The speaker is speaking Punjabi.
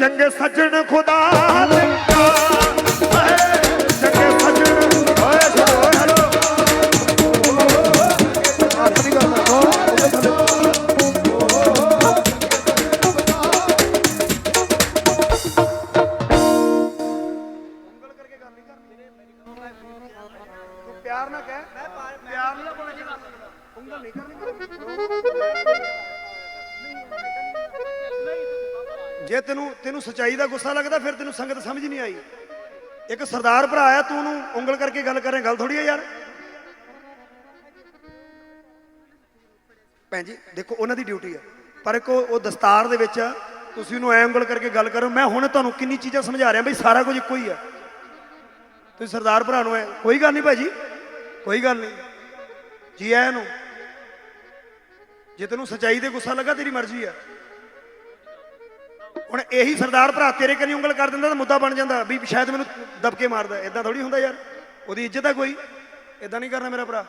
ਚੰਗੇ ਸੱਜਣ ਖੁਦਾ ਦਿੱਤਾ ਚੰਗੇ ਸੱਜਣ। ਨਾ ਕੋ ਉਹਦੇ ਪਿਆਰ ਨਾ ਕਹਿ। ਪਿਆਰ ਉਂਗਲ ਨਹੀਂ ਕਰਨੀ। ਜੇ ਤੈਨੂੰ ਤੈਨੂੰ ਸਚਾਈ ਦਾ ਗੁੱਸਾ ਲੱਗਦਾ ਫਿਰ ਤੈਨੂੰ ਸੰਗਤ ਸਮਝ ਨਹੀਂ ਆਈ। ਇੱਕ ਸਰਦਾਰ ਭਰਾ ਆ ਤੂੰ ਉਹਨੂੰ ਉਂਗਲ ਕਰਕੇ ਗੱਲ ਕਰੇ ਗੱਲ ਥੋੜੀ ਆ ਯਾਰ। ਭੈਣ ਜੀ ਦੇਖੋ ਉਹਨਾਂ ਦੀ ਡਿਊਟੀ ਆ। ਪਰ ਇੱਕ ਉਹ ਦਸਤਾਰ ਦੇ ਵਿੱਚ ਆ, ਤੁਸੀਂ ਉਹਨੂੰ ਐ ਉਂਗਲ ਕਰਕੇ ਗੱਲ ਕਰੋ ਮੈਂ ਹੁਣ ਤੁਹਾਨੂੰ ਕਿੰਨੀ ਚੀਜ਼ਾਂ ਸਮਝਾ ਰਿਹਾ ਬਈ ਸਾਰਾ ਕੁਝ ਇੱਕੋ ਹੀ ਆ। ਤੁਸੀਂ ਸਰਦਾਰ ਭਰਾ ਨੂੰ ਐ ਕੋਈ ਗੱਲ ਨਹੀਂ ਭਾਜੀ ਕੋਈ ਗੱਲ ਨਹੀਂ। ਜੀ ਐ ਨੂੰ। ਜੇ ਤੈਨੂੰ ਸਚਾਈ ਤੇ ਗੁੱਸਾ ਲੱਗਾ ਤੇਰੀ ਮਰਜ਼ੀ ਆ। ਹੁਣ ਇਹੀ ਸਰਦਾਰ ਭਰਾ ਤੇਰੇ ਕਰੀ ਉਂਗਲ ਕਰ ਦਿੰਦਾ ਤਾਂ ਮੁੱਦਾ ਬਣ ਜਾਂਦਾ ਵੀ ਸ਼ਾਇਦ ਮੈਨੂੰ ਦਬਕੇ ਮਾਰਦਾ ਇਦਾਂ ਥੋੜੀ ਹੁੰਦਾ ਯਾਰ, ਉਹਦੀ ਇੱਜ਼ਤ ਆ ਕੋਈ ਇਦਾਂ ਨਹੀਂ ਕਰਨਾ ਮੇਰਾ ਭਰਾ।